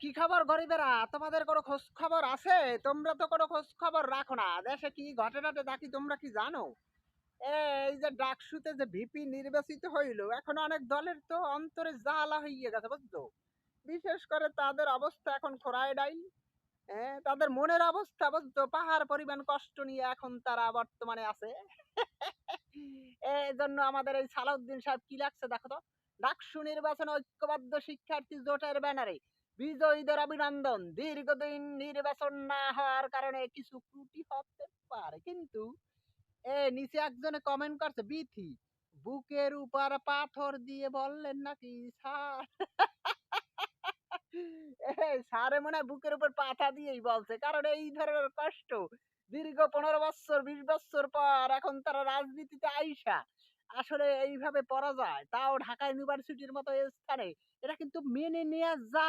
কি খবর গরিবেরা? তোমাদের কোনো খোঁজ খবর আছে? তোমরা তো কোনো খোঁজ খবর রাখো না। দেশে কি ঘটে টটে দেখি তোমরা কি জানো? এই যে ডাকসুতে যে ভিপি নির্বাচিত হইল, এখন অনেক দলের তো অন্তরে জ্বালা হইয়ে গেছে, বুঝছ? বিশেষ করে তাদের অবস্থা এখন খোরায় ডাইল। হ্যাঁ তাদের মনের অবস্থা, বুঝছ? পাহাড় পরিমাণ কষ্ট নিয়ে এখন তারা বর্তমানে আছে। এই জন্য আমাদের এই সালাউদ্দিন সাহেব কি লাগছে দেখো তো? ডাকসু নির্বাচন ঐক্যবদ্ধ শিক্ষার্থী জোটের ব্যানারে। বিজয়ীদের অভিনন্দন। দীর্ঘদিন নির্বাচন না হওয়ার কারণে কিছু ত্রুটি হতে পারে। কিন্তু এ নিচে একজনে কমেন্ট করছে, বিথি, বুকের উপর পাথর দিয়ে বললেন নাকি স্যার? স্যারে মনে হয় বুকের উপর পাথা দিয়েই বলছে। কারণ এই ধরনের কষ্ট দীর্ঘ পনেরো বছর, বিশ বছর পর এখন তারা রাজনীতিতে আইসা আসলে এইভাবে পড়া যায় তাও ঢাকা ইউনিভার্সিটির মতো স্থানে। এটা কিন্তু মেনে নেওয়া যা